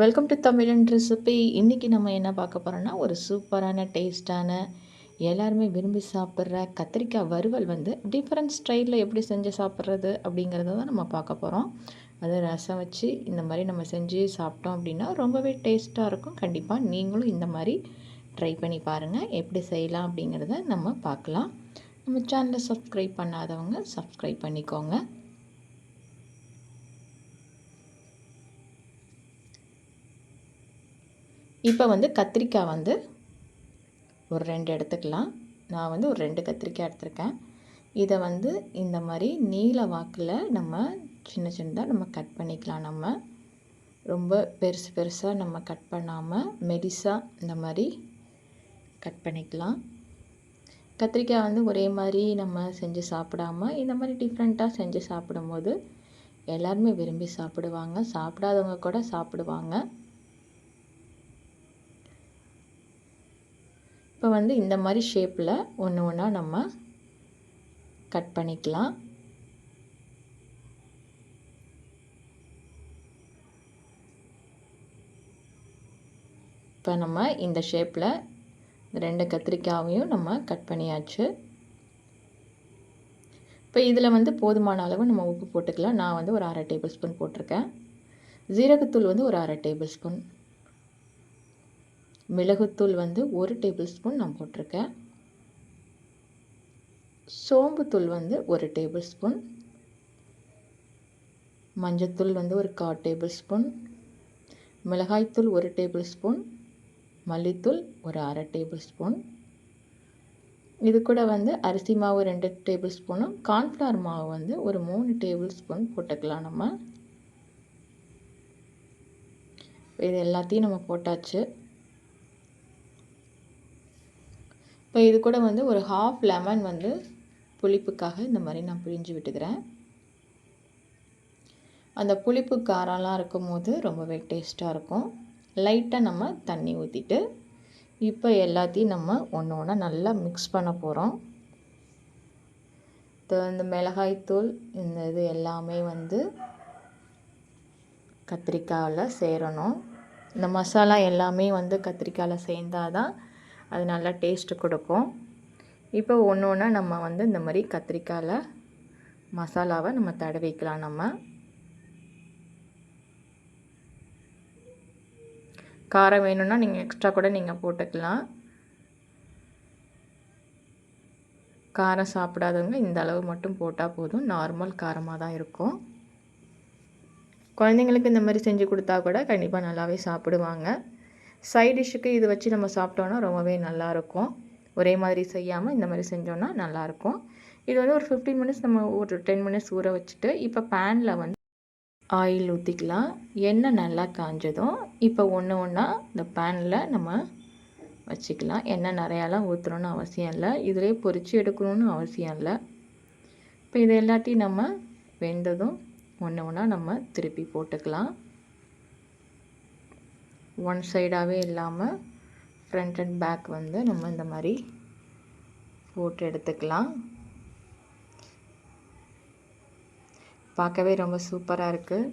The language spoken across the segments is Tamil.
வெல்கம் டு தமிழன் ரெசிபி இன்றைக்கி நம்ம என்ன பார்க்க போகிறோன்னா ஒரு சூப்பரான டேஸ்டான எல்லாருமே விரும்பி சாப்பிட்ற கத்திரிக்காய் வறுவல் வந்து டிஃப்ரெண்ட் ஸ்டைலில் எப்படி செஞ்சு சாப்பிட்றது அப்படிங்கிறத தான் நம்ம பார்க்க போகிறோம் அது ரசம் வச்சு இந்த மாதிரி நம்ம செஞ்சு சாப்பிட்டோம் அப்படின்னா ரொம்பவே டேஸ்ட்டாக இருக்கும். கண்டிப்பாக நீங்களும் இந்த மாதிரி ட்ரை பண்ணி பாருங்கள் எப்படி செய்யலாம் அப்படிங்கிறத நம்ம பார்க்கலாம். நம்ம சேனலை சப்ஸ்கிரைப் பண்ணாதவங்க சப்ஸ்கிரைப் பண்ணிக்கோங்க. இப்போ வந்து கத்திரிக்காய் வந்து ஒரு ரெண்டு எடுத்துக்கலாம். நான் வந்து ஒரு ரெண்டு கத்திரிக்காய் எடுத்திருக்கேன். இதை வந்து இந்த மாதிரி நீல வாக்கில் நம்ம சின்ன சின்னதாக நம்ம கட் பண்ணிக்கலாம். நம்ம ரொம்ப பெருசு பெருசாக நம்ம கட் பண்ணாமல் மெலிசாக இந்த மாதிரி கட் பண்ணிக்கலாம். கத்திரிக்காய் வந்து ஒரே மாதிரி நம்ம செஞ்சு சாப்பிடாம இந்த மாதிரி டிஃப்ரெண்ட்டாக செஞ்சு சாப்பிடும்போது எல்லாருமே விரும்பி சாப்பிடுவாங்க. சாப்பிடாதவங்க கூட சாப்பிடுவாங்க. இப்போ வந்து இந்த மாதிரி ஷேப்பில் ஒன்று ஒன்றா நம்ம கட் பண்ணிக்கலாம். இப்போ நம்ம இந்த ஷேப்பில் ரெண்டு கத்திரிக்காயையும் நம்ம கட் பண்ணியாச்சு. இப்போ இதில் வந்து போதுமான அளவு நம்ம உப்பு போட்டுக்கலாம். நான் வந்து ஒரு அரை டேபிள் ஸ்பூன் போட்டிருக்கேன். ஜீரகத்தூள் வந்து ஒரு அரை டேபிள் ஸ்பூன் மிளகுத்தூள் வந்து ஒரு டேபிள் ஸ்பூன் நான் போட்டிருக்கேன். சோம்புத்தூள் வந்து ஒரு டேபிள் ஸ்பூன் மஞ்சத்தூள் வந்து ஒரு கால் டேபிள் ஸ்பூன் மிளகாய்த்தூள் ஒரு டேபிள் ஸ்பூன் மல்லித்தூள் ஒரு அரை டேபிள் ஸ்பூன் இது கூட வந்து அரிசி மாவு ரெண்டு டேபிள் ஸ்பூனும் கார்ன்ஃப்ளவர் மாவு வந்து ஒரு மூணு டேபிள் ஸ்பூன் போட்டுக்கலாம் நம்ம. இது எல்லாத்தையும் நம்ம போட்டாச்சு. இப்போ இது கூட வந்து ஒரு ஹாஃப் லெமன் வந்து புளிப்புக்காக இந்த மாதிரி நான் பிழிஞ்சு விட்டுக்கிறேன். அந்த புளிப்பு காரம்லாம் இருக்கும் போது ரொம்பவே டேஸ்ட்டாக இருக்கும். லைட்டாக நம்ம தண்ணி ஊற்றிட்டு இப்போ எல்லாத்தையும் நம்ம ஒன்று ஒன்றா நல்லா மிக்ஸ் பண்ண போகிறோம் இந்த மிளகாய்த்தூள் இந்த இது எல்லாமே வந்து கத்திரிக்காயில் சேரணும். இந்த மசாலா எல்லாமே வந்து கத்திரிக்காயில் சேர்ந்தாதான் அது நல்லா டேஸ்ட்டு கொடுக்கும். இப்போ ஒன்று ஒன்றா நம்ம வந்து இந்த மாதிரி கத்திரிக்காயில் மசாலாவை நம்ம தடவிக்கலாம் நம்ம. காரம் வேணும்னா நீங்கள் எக்ஸ்ட்ரா கூட நீங்கள் போட்டுக்கலாம். காரம் சாப்பிடாதவங்க இந்த அளவு மட்டும் போட்டால் போதும். நார்மல் காரமாக தான் இருக்கும். குழந்தைங்களுக்கு இந்த மாதிரி செஞ்சு கொடுத்தா கூட கண்டிப்பாக நல்லாவே சாப்பிடுவாங்க. சைட் டிஷ்ஷுக்கு இது வச்சு நம்ம சாப்பிட்டோன்னா ரொம்பவே நல்லாயிருக்கும். ஒரே மாதிரி செய்யாமல் இந்த மாதிரி செஞ்சோன்னா நல்லாயிருக்கும். இது வந்து ஒரு ஃபிஃப்டீன் மினிட்ஸ் நம்ம ஒரு டென் மினிட்ஸ் ஊற வச்சுட்டு இப்போ பேனில் வந்து ஆயில் ஊற்றிக்கலாம் எண்ணெய் நல்லா காஞ்சதும் இப்போ ஒன்று ஒன்றா இந்த பேனில் நம்ம வச்சுக்கலாம். எண்ணெய் நிறையாலாம் ஊற்றணுன்னு அவசியம் இல்லை. இதிலே பொறிச்சு எடுக்கணும்னு அவசியம் இல்லை. இப்போ இது எல்லாத்தையும் நம்ம வெந்ததும் ஒன்று ஒன்றா நம்ம திருப்பி போட்டுக்கலாம். ஒன் சைடாகவே இல்லாமல் ஃப்ரண்ட் அண்ட் பேக் வந்து நம்ம இந்த மாதிரி போட்டு எடுத்துக்கலாம். பார்க்கவே ரொம்ப சூப்பராக இருக்குது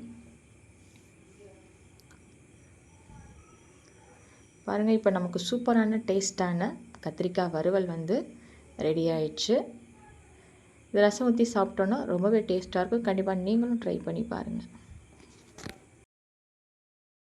பாருங்கள் இப்போ நமக்கு சூப்பரான டேஸ்டான கத்திரிக்காய் வறுவல் வந்து ரெடி ஆயிடுச்சு. இது ரசம் ஊற்றி சாப்பிட்டோன்னா ரொம்பவே டேஸ்ட்டாக இருக்கும். கண்டிப்பாக நீங்களும் ட்ரை பண்ணி பாருங்கள்